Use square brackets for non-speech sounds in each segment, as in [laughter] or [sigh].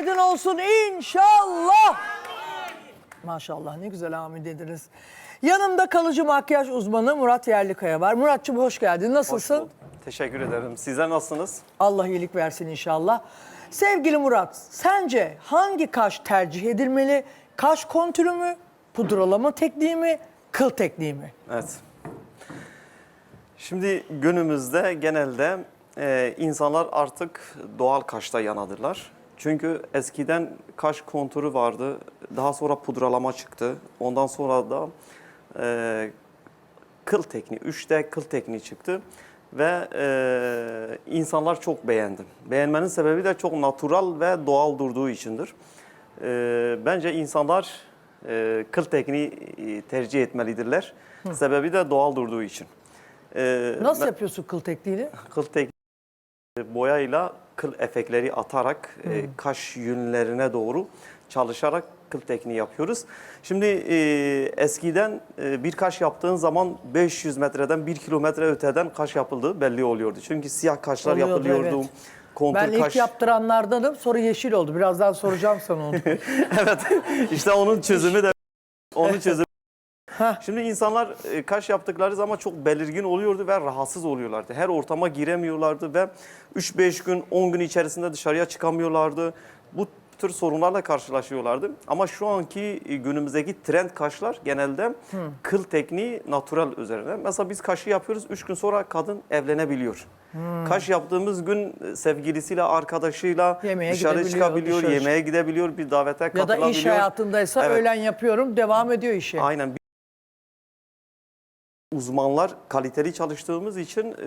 aydın olsun inşallah. Maşallah ne güzel amin dediniz. Yanımda kalıcı makyaj uzmanı Murat Yerlikaya var. Muratçım hoş geldin. Hoş Nasılsın? bulduk. Teşekkür ederim. Sizler nasılsınız? Allah iyilik versin inşallah. Sevgili Murat, sence hangi kaş tercih edilmeli? Kaş kontürü mü, pudralama tekniği mi, kıl tekniği mi? Evet. Şimdi günümüzde genelde e, insanlar artık doğal kaşta yanadırlar. Çünkü eskiden kaş kontürü vardı. Daha sonra pudralama çıktı. Ondan sonra da e, kıl tekniği, 3D kıl tekniği çıktı. Ve e, insanlar çok beğendi. Beğenmenin sebebi de çok natural ve doğal durduğu içindir. E, bence insanlar e, kıl tekniği e, tercih etmelidirler. Sebebi de doğal durduğu için. E, Nasıl ben- yapıyorsun kıl tekniğini? [laughs] Kıl tekniği boyayla kıl efektleri atarak e, kaş yünlerine doğru çalışarak kıl tekniği yapıyoruz. Şimdi e, eskiden e, bir kaş yaptığın zaman 500 metreden 1 kilometre öteden kaş yapıldığı belli oluyordu. Çünkü siyah kaşlar Oluyordu, yapılıyordu. evet. Kontur Ben ilk kaş. yaptıranlardanım sonra yeşil oldu. Birazdan soracağım sana onu. [laughs] evet. İşte onun çözümü de [laughs] onun çözümü. Heh. Şimdi insanlar e, kaş yaptıkları zaman çok belirgin oluyordu ve rahatsız oluyorlardı. Her ortama giremiyorlardı ve 3-5 gün, 10 gün içerisinde dışarıya çıkamıyorlardı. Bu tür sorunlarla karşılaşıyorlardı. Ama şu anki e, günümüzdeki trend kaşlar genelde kıl tekniği natural üzerine. Mesela biz kaşı yapıyoruz, 3 gün sonra kadın evlenebiliyor. Kaş yaptığımız gün e, sevgilisiyle, arkadaşıyla Yemeğe dışarı çıkabiliyor, dışarı yemeğe gidebiliyor, bir davete ya da katılabiliyor. iş hayatındaysa Evet. öğlen yapıyorum devam ediyor işe. Aynen. Uzmanlar kaliteli çalıştığımız için, e,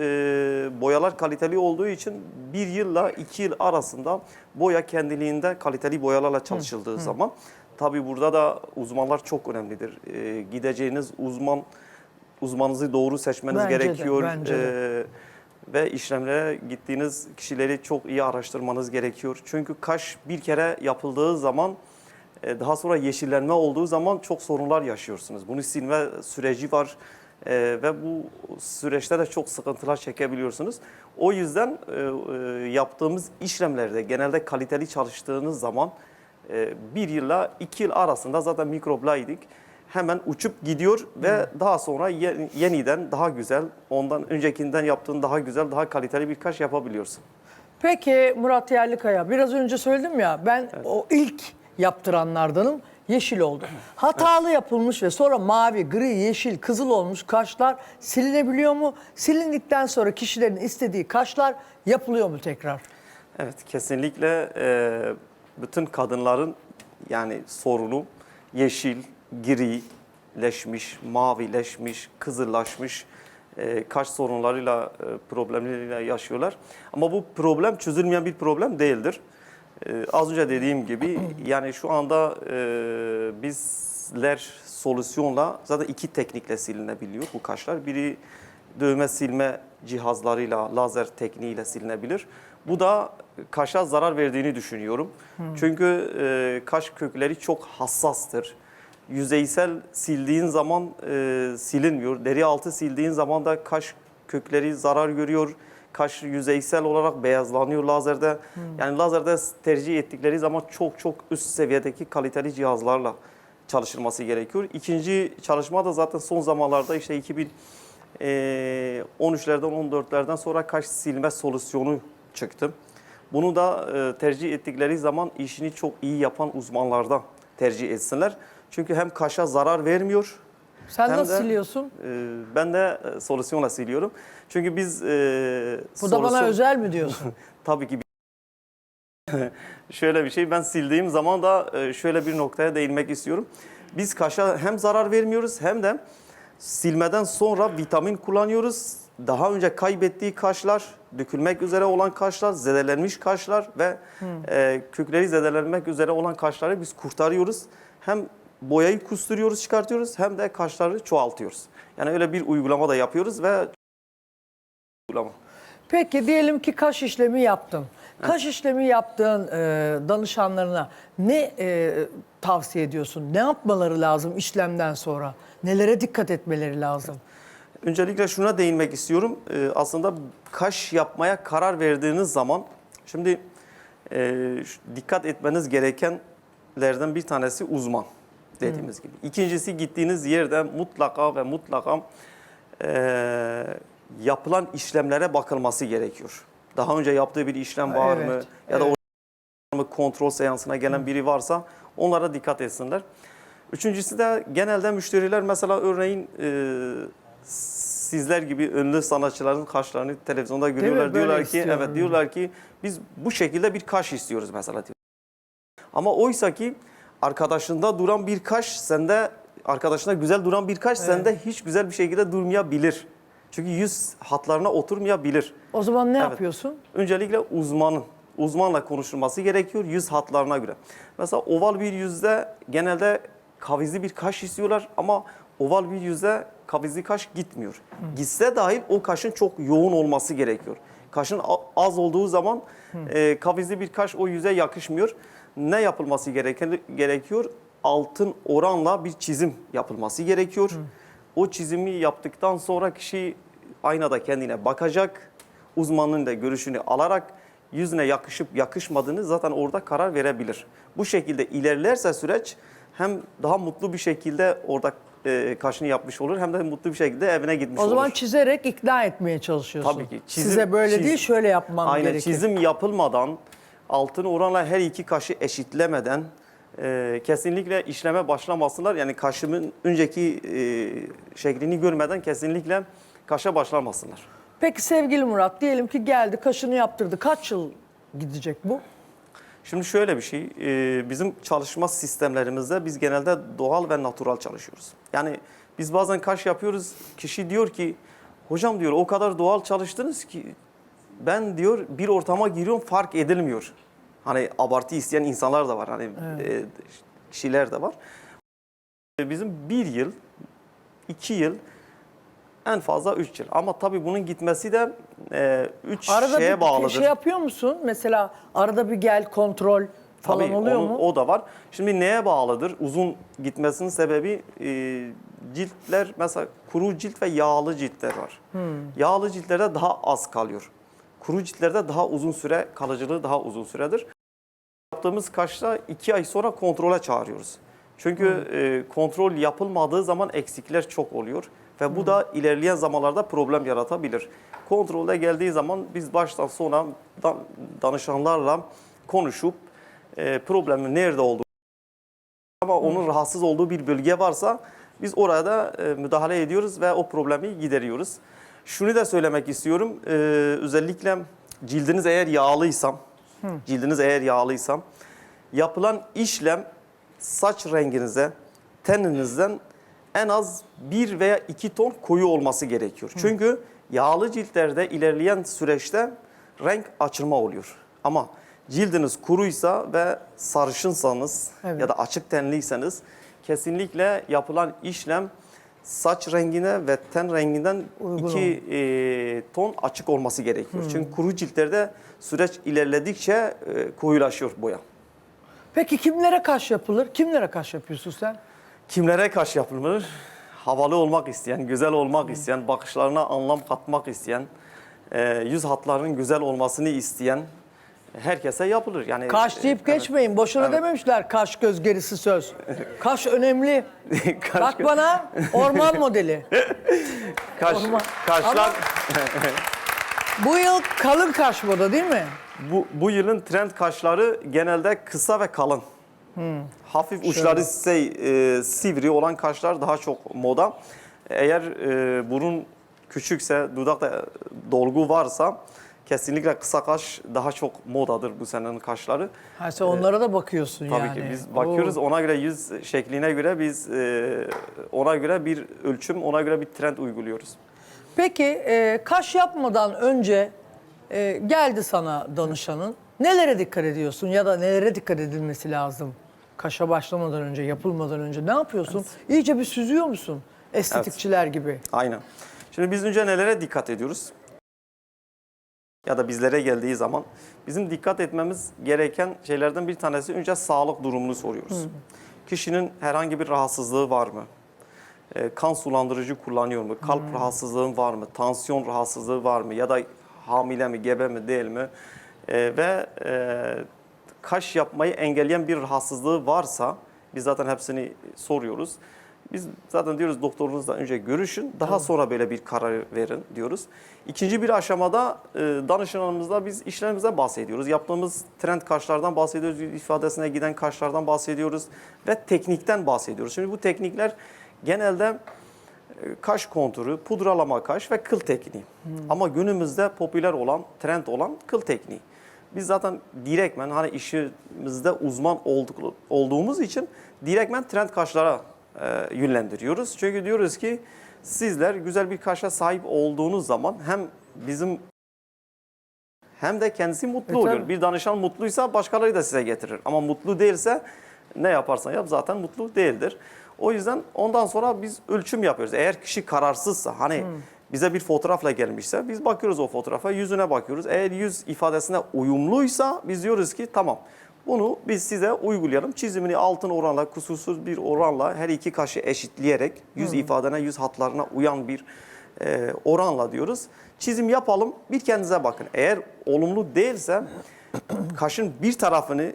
boyalar kaliteli olduğu için bir yılla iki yıl arasında boya kendiliğinde kaliteli boyalarla çalışıldığı zaman tabi burada da uzmanlar çok önemlidir. E, gideceğiniz uzman uzmanınızı doğru seçmeniz Bence de, gerekiyor. bence de. E, ve işlemlere gittiğiniz kişileri çok iyi araştırmanız gerekiyor. Çünkü kaş bir kere yapıldığı zaman e, daha sonra yeşillenme olduğu zaman çok sorunlar yaşıyorsunuz. Bunu silme süreci var e, ve bu süreçte de çok sıkıntılar çekebiliyorsunuz. O yüzden e, e, yaptığımız işlemlerde genelde kaliteli çalıştığınız zaman e, bir yılla iki yıl arasında zaten mikroplaydık. Hemen uçup gidiyor ve daha sonra ye- yeniden daha güzel, ondan öncekinden yaptığın daha güzel, daha kaliteli bir kaş yapabiliyorsun. Peki Murat Yerlikaya biraz önce söyledim ya ben o ilk yaptıranlardanım yeşil oldu. Hatalı yapılmış ve sonra mavi, gri, yeşil, kızıl olmuş kaşlar silinebiliyor mu? Silindikten sonra kişilerin istediği kaşlar yapılıyor mu tekrar? Evet kesinlikle e, bütün kadınların yani sorunu yeşil, grileşmiş, mavileşmiş, kızıllaşmış e, kaş sorunlarıyla, e, problemleriyle yaşıyorlar. Ama bu problem çözülmeyen bir problem değildir. E, az önce dediğim gibi yani şu anda e, bizler solüsyonla zaten iki teknikle silinebiliyor bu kaşlar. Biri dövme silme cihazlarıyla, lazer tekniğiyle silinebilir. Bu da kaşa zarar verdiğini düşünüyorum. Çünkü e, kaş kökleri çok hassastır. Yüzeysel sildiğin zaman e, silinmiyor. Deri altı sildiğin zaman da kaş kökleri zarar görüyor. Kaş yüzeysel olarak beyazlanıyor lazerde. Yani lazerde tercih ettikleri zaman çok çok üst seviyedeki kaliteli cihazlarla çalışılması gerekiyor. İkinci çalışma da zaten son zamanlarda işte 2000 ee, 13'lerden 14'lerden sonra kaş silme solüsyonu çıktı. Bunu da tercih ettikleri zaman işini çok iyi yapan uzmanlardan tercih etsinler. Çünkü hem kaşa zarar vermiyor. Sen hem nasıl de, siliyorsun? e, ben de e, solüsyonla siliyorum. Çünkü biz e, Bu da bana solüsyon- özel mi diyorsun? [laughs] Tabii ki. [laughs] şöyle bir şey ben sildiğim zaman da e, şöyle bir noktaya değinmek istiyorum. Biz kaşa hem zarar vermiyoruz hem de silmeden sonra vitamin kullanıyoruz. Daha önce kaybettiği kaşlar, dökülmek üzere olan kaşlar, zedelenmiş kaşlar ve e, kökleri zedelenmek üzere olan kaşları biz kurtarıyoruz. Hem boyayı kusturuyoruz, çıkartıyoruz hem de kaşları çoğaltıyoruz. Yani öyle bir uygulama da yapıyoruz ve uygulama. Peki diyelim ki kaş işlemi yaptın. Kaş işlemi yaptığın e, danışanlarına ne e, tavsiye ediyorsun? Ne yapmaları lazım işlemden sonra? Nelere dikkat etmeleri lazım? Öncelikle şuna değinmek istiyorum. Ee, aslında kaş yapmaya karar verdiğiniz zaman, şimdi e, dikkat etmeniz gerekenlerden bir tanesi uzman dediğimiz gibi. İkincisi gittiğiniz yerde mutlaka ve mutlaka e, yapılan işlemlere bakılması gerekiyor. Daha önce yaptığı bir işlem Ha, var evet, mı? Ya da evet. o kontrol seansına gelen biri varsa onlara dikkat etsinler. Üçüncüsü de genelde müşteriler mesela örneğin e, sizler gibi ünlü sanatçıların kaşlarını televizyonda görüyorlar. Diyorlar ki istiyorum. evet diyorlar ki biz bu şekilde bir kaş istiyoruz mesela. diyor. Ama oysa ki arkadaşında duran bir kaş sende arkadaşında güzel duran bir kaş sende hiç güzel bir şekilde durmayabilir. Çünkü yüz hatlarına oturmayabilir. O zaman ne Evet. yapıyorsun? Öncelikle uzmanın, uzmanla konuşulması gerekiyor yüz hatlarına göre. Mesela oval bir yüzde genelde kavizli bir kaş istiyorlar ama oval bir yüzde kavizli kaş gitmiyor. Gitse dahil o kaşın çok yoğun olması gerekiyor. Kaşın az olduğu zaman e, kavizli bir kaş o yüze yakışmıyor. Ne yapılması gereken, gerekiyor? Altın oranla bir çizim yapılması gerekiyor. O çizimi yaptıktan sonra kişi aynada kendine bakacak uzmanın da görüşünü alarak yüzüne yakışıp yakışmadığını zaten orada karar verebilir. Bu şekilde ilerlerse süreç hem daha mutlu bir şekilde orada e, kaşını yapmış olur hem de mutlu bir şekilde evine gitmiş O olur. zaman çizerek ikna etmeye çalışıyorsun. Tabii ki. Çizim- Size böyle çiz- değil şöyle yapmam Aynen gerekir. çizim yapılmadan altın oranla her iki kaşı eşitlemeden e, kesinlikle işleme başlamasınlar. Yani kaşımın önceki e, şeklini görmeden kesinlikle kaşa başlamasınlar. Peki sevgili Murat diyelim ki geldi kaşını yaptırdı. Kaç yıl gidecek bu? Şimdi şöyle bir şey, e, bizim çalışma sistemlerimizde biz genelde doğal ve natural çalışıyoruz. Yani biz bazen kaş yapıyoruz, kişi diyor ki, hocam diyor o kadar doğal çalıştınız ki ben diyor bir ortama giriyorum fark edilmiyor. Hani abartı isteyen insanlar da var, hani e, kişiler de var. E, Bizim bir yıl, iki yıl, en fazla üç yıl. Ama tabii bunun gitmesi de e, üç Arada şeye bir bağlıdır. şey yapıyor musun? Mesela arada bir gel kontrol falan Tabii, oluyor onu- mu? O da var. Şimdi neye bağlıdır? Uzun gitmesinin sebebi e, ciltler mesela kuru cilt ve yağlı ciltler var. Hmm. Yağlı ciltlerde daha az kalıyor. Kuru ciltlerde daha uzun süre kalıcılığı daha uzun süredir. Yaptığımız kaşla iki ay sonra kontrole çağırıyoruz. Çünkü Hmm. e, kontrol yapılmadığı zaman eksikler çok oluyor ve bu da ilerleyen zamanlarda problem yaratabilir. Kontrolde geldiği zaman biz baştan sona da- danışanlarla konuşup e, problemin nerede olduğu ama onun rahatsız olduğu bir bölge varsa biz orada e, müdahale ediyoruz ve o problemi gideriyoruz. Şunu da söylemek istiyorum. e, özellikle cildiniz eğer yağlıysam, cildiniz eğer yağlıysam yapılan işlem saç renginize, teninizden en az bir veya iki ton koyu olması gerekiyor. Çünkü yağlı ciltlerde ilerleyen süreçte renk açılma oluyor. Ama cildiniz kuruysa ve sarışınsanız Evet. ya da açık tenliyseniz kesinlikle yapılan işlem saç rengine ve ten renginden Uygun iki e, ton açık olması gerekiyor. Çünkü kuru ciltlerde süreç ilerledikçe e, koyulaşıyor boya. Peki kimlere kaş yapılır? Kimlere kaş yapıyorsun sen? Kimlere kaş yapılır? Havalı olmak isteyen, güzel olmak isteyen, bakışlarına anlam katmak isteyen, e, yüz hatlarının güzel olmasını isteyen herkese yapılır. Yani Kaş deyip e, evet. geçmeyin. Boşuna Evet. dememişler kaş göz gerisi söz. Kaş önemli. [laughs] Kaş- Bak bana orman modeli. [laughs] kaş, Orman. kaşlar Ama- Bu yıl kalın kaş moda değil mi? bu bu yılın trend kaşları genelde kısa ve kalın. Hafif uçları şey, e, sivri olan kaşlar daha çok moda. Eğer e, burun küçükse, dudakta dolgu varsa kesinlikle kısa kaş daha çok modadır bu senenin kaşları. Ha sen onlara da bakıyorsun Tabii yani. ki biz bakıyoruz Oo. ona göre yüz şekline göre biz e, ona göre bir ölçüm, ona göre bir trend uyguluyoruz. Peki e, kaş yapmadan önce e, geldi sana danışanın. Nelere dikkat ediyorsun ya da nelere dikkat edilmesi lazım? Kaşa başlamadan önce, yapılmadan önce ne yapıyorsun? İyice bir süzüyor musun? Estetikçiler gibi. Aynen. Şimdi biz önce nelere dikkat ediyoruz? Ya da bizlere geldiği zaman bizim dikkat etmemiz gereken şeylerden bir tanesi önce sağlık durumunu soruyoruz. Kişinin herhangi bir rahatsızlığı var mı? Ee, kan sulandırıcı kullanıyor mu? Kalp rahatsızlığı var mı? Tansiyon rahatsızlığı var mı? Ya da hamile mi, gebe mi, değil mi? E, ve e, kaş yapmayı engelleyen bir rahatsızlığı varsa biz zaten hepsini soruyoruz. Biz zaten diyoruz doktorunuzla önce görüşün, daha sonra böyle bir karar verin diyoruz. İkinci bir aşamada e, danışanımızla biz işlerimizden bahsediyoruz. Yaptığımız trend kaşlardan bahsediyoruz, ifadesine giden kaşlardan bahsediyoruz ve teknikten bahsediyoruz. Şimdi bu teknikler genelde e, kaş konturu, pudralama kaş ve kıl tekniği. Ama günümüzde popüler olan, trend olan kıl tekniği. Biz zaten direktmen hani işimizde uzman olduk, olduğumuz için direktmen trend kaşlara e, yönlendiriyoruz. Çünkü diyoruz ki sizler güzel bir kaşa sahip olduğunuz zaman hem bizim hem de kendisi mutlu E, oluyor. tabii. Bir danışan mutluysa başkaları da size getirir. Ama mutlu değilse ne yaparsan yap zaten mutlu değildir. O yüzden ondan sonra biz ölçüm yapıyoruz. Eğer kişi kararsızsa hani Hmm. Bize bir fotoğrafla gelmişse biz bakıyoruz o fotoğrafa yüzüne bakıyoruz. Eğer yüz ifadesine uyumluysa biz diyoruz ki tamam bunu biz size uygulayalım. Çizimini altın oranla kusursuz bir oranla her iki kaşı eşitleyerek yüz Hmm. ifadene yüz hatlarına uyan bir e, oranla diyoruz. Çizim yapalım bir kendinize bakın. Eğer olumlu değilse [clears throat] kaşın bir tarafını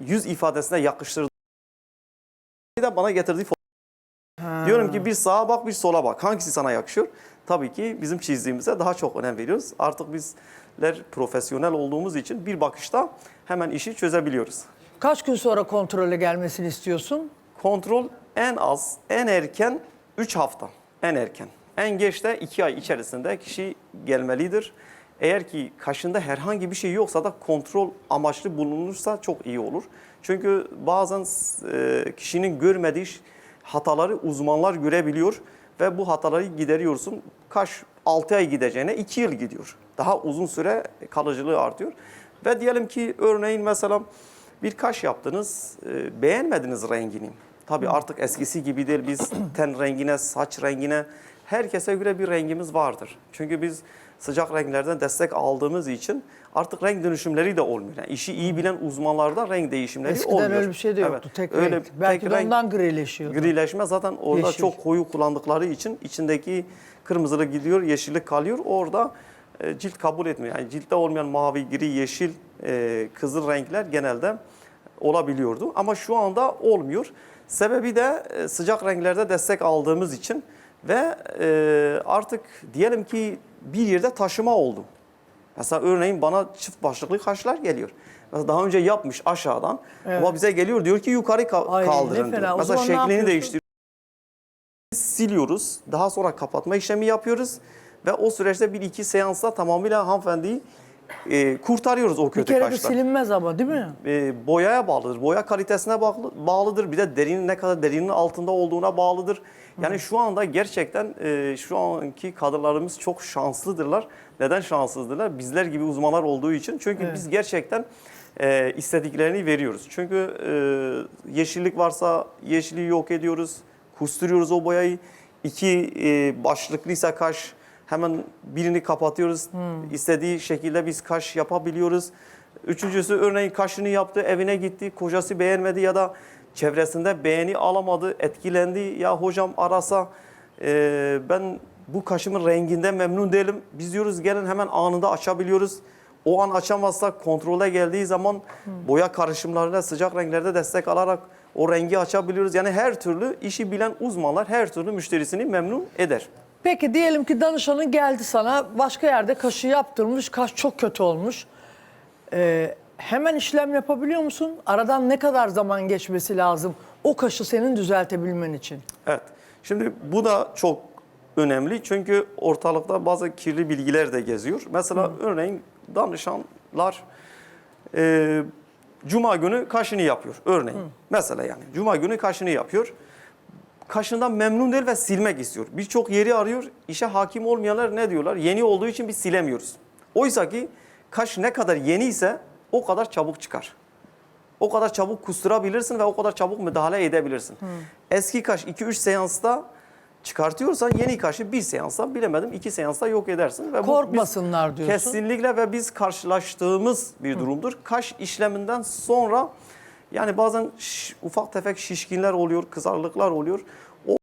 yüz ifadesine yakıştırdığı bana getirdiği Diyorum ki bir sağa bak bir sola bak. Hangisi sana yakışıyor? Tabii ki bizim çizdiğimize daha çok önem veriyoruz. Artık bizler profesyonel olduğumuz için bir bakışta hemen işi çözebiliyoruz. Kaç gün sonra kontrole gelmesini istiyorsun? Kontrol en az, en erken 3 hafta. En erken. En geç de 2 ay içerisinde kişi gelmelidir. Eğer ki kaşında herhangi bir şey yoksa da kontrol amaçlı bulunursa çok iyi olur. Çünkü bazen e, kişinin görmediği hataları uzmanlar görebiliyor ve bu hataları gideriyorsun. Kaş 6 ay gideceğine 2 yıl gidiyor. Daha uzun süre kalıcılığı artıyor. Ve diyelim ki örneğin mesela bir kaş yaptınız, e, beğenmediniz rengini. Tabii artık eskisi gibi değil. Biz ten rengine, saç rengine herkese göre bir rengimiz vardır. Çünkü biz sıcak renklerden destek aldığımız için artık renk dönüşümleri de olmuyor. Yani işi iyi bilen uzmanlarda renk değişimleri Eskiden olmuyor. öyle bir şey de yoktu. Evet, Tek öyle renk. Belki tek renk- ondan grileşiyordu. Grileşme zaten orada Yeşil. çok koyu kullandıkları için içindeki kırmızılık gidiyor, yeşillik kalıyor. Orada e, cilt kabul etmiyor. Yani ciltte olmayan mavi, gri, yeşil, e, kızıl renkler genelde olabiliyordu. Ama şu anda olmuyor. Sebebi de e, sıcak renklerde destek aldığımız için ve e, artık diyelim ki bir yerde taşıma oldu. Mesela örneğin bana çift başlıklı kaşlar geliyor. Mesela daha önce yapmış aşağıdan Evet. ama bize geliyor diyor ki yukarı ka- Ay, kaldırın diyor. Mesela şeklini değiştiriyor. Siliyoruz. Daha sonra kapatma işlemi yapıyoruz. Ve o süreçte bir iki seansla tamamıyla hanımefendiyi e, kurtarıyoruz o Bir kötü kere de kaştan. silinmez ama değil mi? E, boyaya bağlıdır. Boya kalitesine bağlı, bağlıdır. Bir de derinin ne kadar derinin altında olduğuna bağlıdır. Yani şu anda gerçekten e, şu anki kadınlarımız çok şanslıdırlar. Neden şanssızdırlar? Bizler gibi uzmanlar olduğu için. Çünkü Evet. biz gerçekten e, istediklerini veriyoruz. Çünkü e, yeşillik varsa yeşilliği yok ediyoruz. Kusturuyoruz o boyayı. İki e, başlıklıysa kaş hemen birini kapatıyoruz. İstediği şekilde biz kaş yapabiliyoruz. Üçüncüsü örneğin kaşını yaptı, evine gitti, kocası beğenmedi ya da çevresinde beğeni alamadı, etkilendi. Ya hocam arasa e, ben bu kaşımın renginden memnun değilim. Biz diyoruz gelin hemen anında açabiliyoruz. O an açamazsak kontrole geldiği zaman boya karışımlarıyla sıcak renklerde destek alarak o rengi açabiliyoruz. Yani her türlü işi bilen uzmanlar her türlü müşterisini memnun eder. Peki diyelim ki danışanın geldi sana başka yerde kaşı yaptırmış, kaş çok kötü olmuş. Ee, hemen işlem yapabiliyor musun? Aradan ne kadar zaman geçmesi lazım o kaşı senin düzeltebilmen için? Evet. Şimdi bu da çok önemli çünkü ortalıkta bazı kirli bilgiler de geziyor. Mesela örneğin danışanlar e, cuma günü kaşını yapıyor örneğin. Mesela yani cuma günü kaşını yapıyor. Kaşından memnun değil ve silmek istiyor. Birçok yeri arıyor. İşe hakim olmayanlar ne diyorlar? Yeni olduğu için biz silemiyoruz. Oysa ki kaş ne kadar yeni ise o kadar çabuk çıkar. O kadar çabuk kusturabilirsin ve o kadar çabuk müdahale edebilirsin. Eski kaş 2-3 seansta çıkartıyorsan yeni kaşı bir seansta bilemedim iki seansta yok edersin. Ve bu Korkmasınlar diyorsun. Kesinlikle ve biz karşılaştığımız bir durumdur. Kaş işleminden sonra yani bazen ufak tefek şişkinler oluyor, kızarlıklar oluyor.